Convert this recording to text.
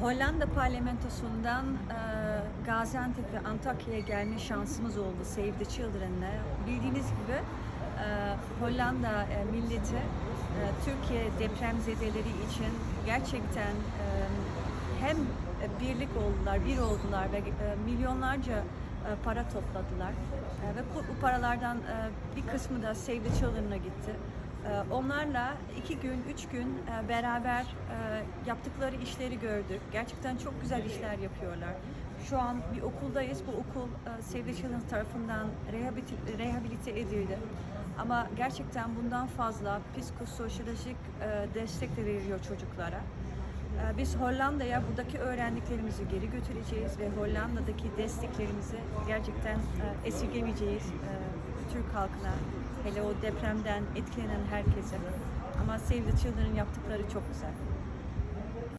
Hollanda parlamentosundan e, Gaziantep ve Antakya'ya gelme şansımız oldu Save the Children'le. Bildiğiniz gibi e, Hollanda e, milleti Türkiye depremzedeleri için gerçekten hem birlik oldular, bir oldular ve milyonlarca para topladılar. Ve bu, paralardan bir kısmı da Save the Children'a gitti. Ee, Onlarla iki gün, üç gün e, beraber e, yaptıkları işleri gördük. Gerçekten çok güzel işler yapıyorlar. Şu an bir okuldayız. Bu okul Save the tarafından rehabilite, rehabilite edildi. Ama gerçekten bundan fazla psikososyolojik e, destek de veriyor çocuklara. E, Biz Hollanda'ya buradaki öğrendiklerimizi geri götüreceğiz ve Hollanda'daki desteklerimizi gerçekten e, esirgemeyeceğiz e, Türk halkına, hele o depremden etkilenen herkese. Ama Save the Children'ın yaptıkları çok güzel.